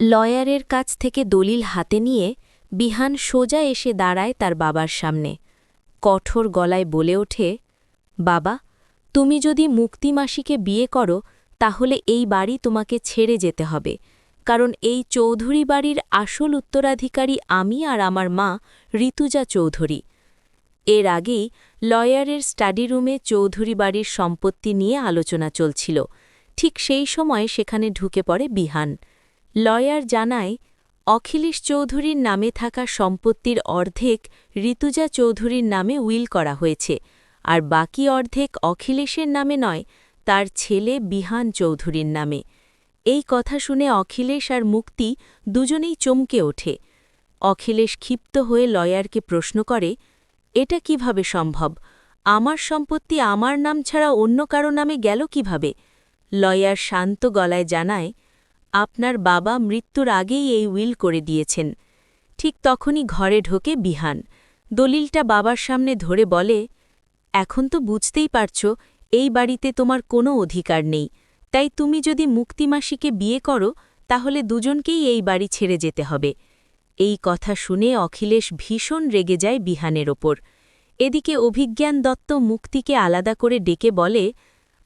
লয়ারের কাছ থেকে দলিল হাতে নিয়ে বিহান সোজা এসে দাঁড়ায় তার বাবার সামনে। কঠোর গলায় বলে ওঠে, বাবা, তুমি যদি মুক্তিমাসিকে বিয়ে করো, তাহলে এই বাড়ি তোমাকে ছেড়ে যেতে হবে। কারণ এই চৌধুরী বাড়ির আসল উত্তরাধিকারী আমি আর আমার মা ঋতুজা চৌধুরী। এর আগেই লয়ারের স্টাডি রুমে চৌধুরী বাড়ির সম্পত্তি নিয়ে আলোচনা চলছিল। ঠিক সেই সময় সেখানে ঢুকে পড়ে বিহান। লয়ার জানায়, অখিলেশ চৌধুরীর নামে থাকা সম্পত্তির অর্ধেক ঋতুজা চৌধুরীর নামে উইল করা হয়েছে, আর বাকি অর্ধেক অখিলেশের নামে নয়, তার ছেলে বিহান চৌধুরীর নামে। এই কথা শুনে অখিলেশ আর মুক্তি দুজনেই চমকে ওঠে। অখিলেশ ক্ষিপ্ত হয়ে লয়ারকে প্রশ্ন করে, এটা কীভাবে সম্ভব? আমার সম্পত্তি আমার নাম ছাড়া অন্য কারও নামে গেল কীভাবে? লয়ার শান্ত গলায় জানায় আপনার বাবা মৃত্যুর আগেই এই উইল করে দিয়েছেন। ঠিক তখনই ঘরে ঢোকে বিহান। দলিলটা বাবার সামনে ধরে বলে, এখন তো বুঝতেই পারছ, এই বাড়িতে তোমার কোনো অধিকার নেই। তাই তুমি যদি মুক্তিমাসিকে বিয়ে করো, তাহলে দুজনকেই এই বাড়ি ছেড়ে যেতে হবে। এই কথা শুনে অখিলেশ ভীষণ রেগে যায় বিহানের ওপর। এদিকে অভিজ্ঞান দত্ত মুক্তিকে আলাদা করে ডেকে বলে,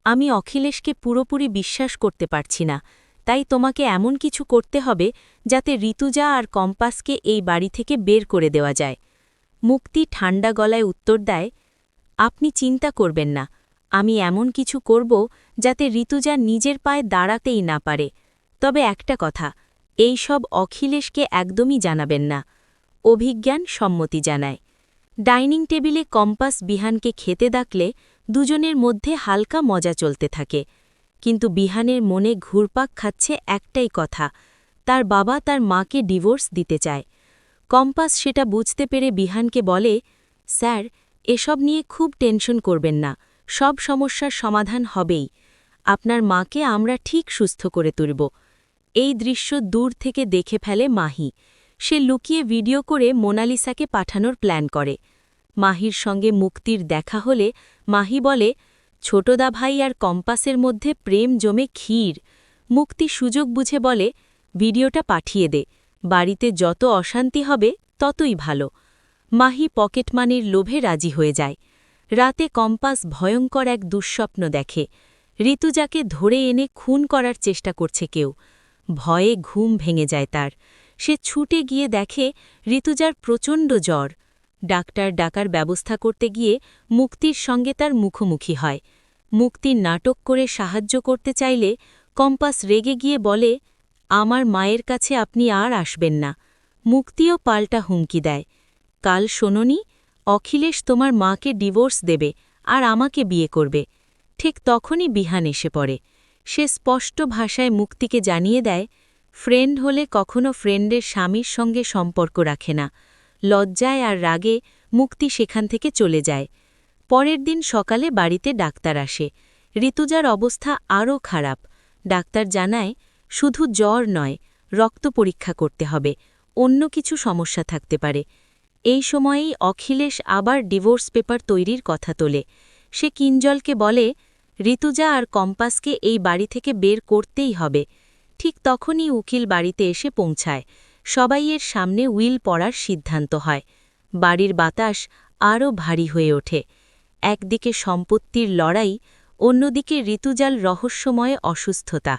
আমি অখিলেশকে পুরোপুরি বিশ্বাস করতে পারছি না। তাই তোমাকে এমন কিছু করতে হবে যাতে ঋতুজা আর কম্পাসকে এই বাড়ি থেকে বের করে দেওয়া যায়। মুক্তি ঠান্ডা গলায় উত্তর দেয়, আপনি চিন্তা করবেন না, আমি এমন কিছু করব যাতে ঋতুজা নিজের পায়ে দাঁড়াতেই না পারে। তবে একটা কথা, এই সব অখিলেশকে একদমই জানাবেন না। অভিজ্ঞান সম্মতি জানায়। ডাইনিং টেবিলে কম্পাস বিহানকে খেতে ডাকলে দুজনের মধ্যে হালকা মজা চলতে থাকে। কিন্তু বিহানের মনে ঘুরপাক খাচ্ছে একটাই কথা, তার বাবা তার মাকে ডিভোর্স দিতে চায়। কম্পাস সেটা বুঝতে পেরে বিহানকে বলে, স্যার, এসব নিয়ে খুব টেনশন করবেন না, সব সমস্যার সমাধান হবেই। আপনার মাকে আমরা ঠিক সুস্থ করে তুলব। এই দৃশ্য দূর থেকে দেখে ফেলে মাহি। সে লুকিয়ে ভিডিও করে মোনালিসাকে পাঠানোর প্ল্যান করে। মাহির সঙ্গে মুক্তির দেখা হলে মাহি বলে ছোটদা ভাই আর কম্পাসের মধ্যে প্রেম জমে ক্ষীর। মুক্তি সুযোগ বুঝে বলে, ভিডিওটা পাঠিয়ে দে। বাড়িতে যত অশান্তি হবে, ততই ভালো মাহি পকেটমানির লোভে রাজি হয়ে যায়। রাতে কম্পাস ভয়ঙ্কর এক দুঃস্বপ্ন দেখে। ঋতুজাকে ধরে এনে খুন করার চেষ্টা করছে কেউ। ভয়ে ঘুম ভেঙে যায় তার। সে ছুটে গিয়ে দেখে, ঋতুজার প্রচণ্ড জ্বর। ডাক্তার ডাকার ব্যবস্থা করতে গিয়ে মুক্তির সঙ্গে তার মুখোমুখি হয়। মুক্তির নাটক করে সাহায্য করতে চাইলে কম্পাস রেগে গিয়ে বলে, আমার মায়ের কাছে আপনি আর আসবেন না। মুক্তিও পাল্টা হুমকি দেয়। কাল শোননি, অখিলেশ তোমার মাকে ডিভোর্স দেবে আর আমাকে বিয়ে করবে। ঠিক তখনই বিহান এসে পড়ে। সে স্পষ্ট ভাষায় মুক্তিকে জানিয়ে দেয়, ফ্রেন্ড হলে কখনো ফ্রেন্ডের স্বামীর সঙ্গে সম্পর্ক রাখে না। লজ্জায় আর রাগে মুক্তি সেখান থেকে চলে যায়। পরের দিন সকালে বাড়িতে ডাক্তার আসে। ঋতুজার অবস্থা আরও খারাপ। ডাক্তার জানায়, শুধু জ্বর নয়, রক্ত পরীক্ষা করতে হবে, অন্য কিছু সমস্যা থাকতে পারে। এই সময়েই অখিলেশ আবার ডিভোর্স পেপার তৈরির কথা তোলে। সে কিঞ্জলকে বলে, ঋতুজা আর কম্পাসকে এই বাড়ি থেকে বের করতেই হবে। ঠিক তখনই উকিল বাড়িতে এসে পৌঁছায়। সবাই এর সামনে উইল পড়ার সিদ্ধান্ত হয়। বাড়ির বাতাস আরও ভারী হয়ে ওঠে। একদিকে সম্পত্তির লড়াই অন্যদিকে ঋতুজাল রহস্যময় অসুস্থতা।